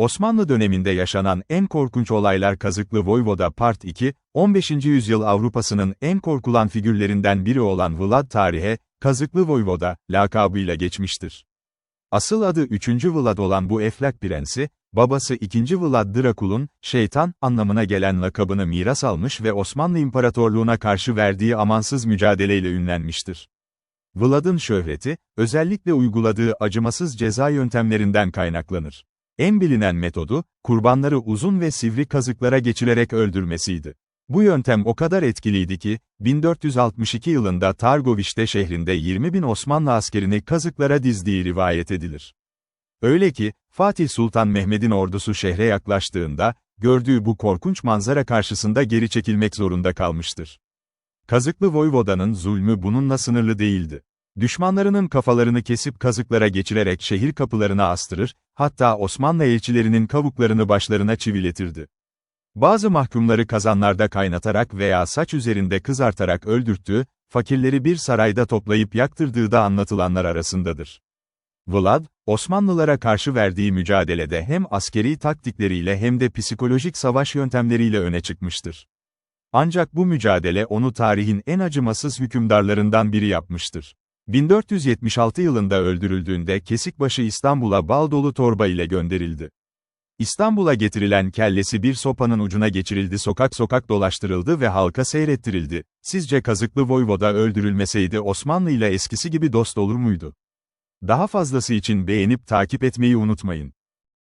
Osmanlı döneminde yaşanan en korkunç olaylar Kazıklı Voyvoda Part 2, 15. yüzyıl Avrupa'sının en korkulan figürlerinden biri olan Vlad tarihe, Kazıklı Voyvoda, lakabıyla geçmiştir. Asıl adı 3. Vlad olan bu Eflak Prensi, babası 2. Vlad Drakul'un, şeytan, anlamına gelen lakabını miras almış ve Osmanlı İmparatorluğuna karşı verdiği amansız mücadeleyle ünlenmiştir. Vlad'ın şöhreti, özellikle uyguladığı acımasız ceza yöntemlerinden kaynaklanır. En bilinen metodu, kurbanları uzun ve sivri kazıklara geçilerek öldürmesiydi. Bu yöntem o kadar etkiliydi ki, 1462 yılında Targovişte şehrinde 20 bin Osmanlı askerini kazıklara dizdiği rivayet edilir. Öyle ki, Fatih Sultan Mehmet'in ordusu şehre yaklaştığında, gördüğü bu korkunç manzara karşısında geri çekilmek zorunda kalmıştır. Kazıklı Voyvoda'nın zulmü bununla sınırlı değildi. Düşmanlarının kafalarını kesip kazıklara geçirerek şehir kapılarına astırır, hatta Osmanlı elçilerinin kavuklarını başlarına çiviletirdi. Bazı mahkumları kazanlarda kaynatarak veya saç üzerinde kızartarak öldürttüğü, fakirleri bir sarayda toplayıp yaktırdığı da anlatılanlar arasındadır. Vlad, Osmanlılara karşı verdiği mücadelede hem askeri taktikleriyle hem de psikolojik savaş yöntemleriyle öne çıkmıştır. Ancak bu mücadele onu tarihin en acımasız hükümdarlarından biri yapmıştır. 1476 yılında öldürüldüğünde Kesikbaşı İstanbul'a bal dolu torba ile gönderildi. İstanbul'a getirilen kellesi bir sopanın ucuna geçirildi sokak sokak dolaştırıldı ve halka seyrettirildi. Sizce Kazıklı Voyvoda öldürülmeseydi Osmanlı ile eskisi gibi dost olur muydu? Daha fazlası için beğenip takip etmeyi unutmayın.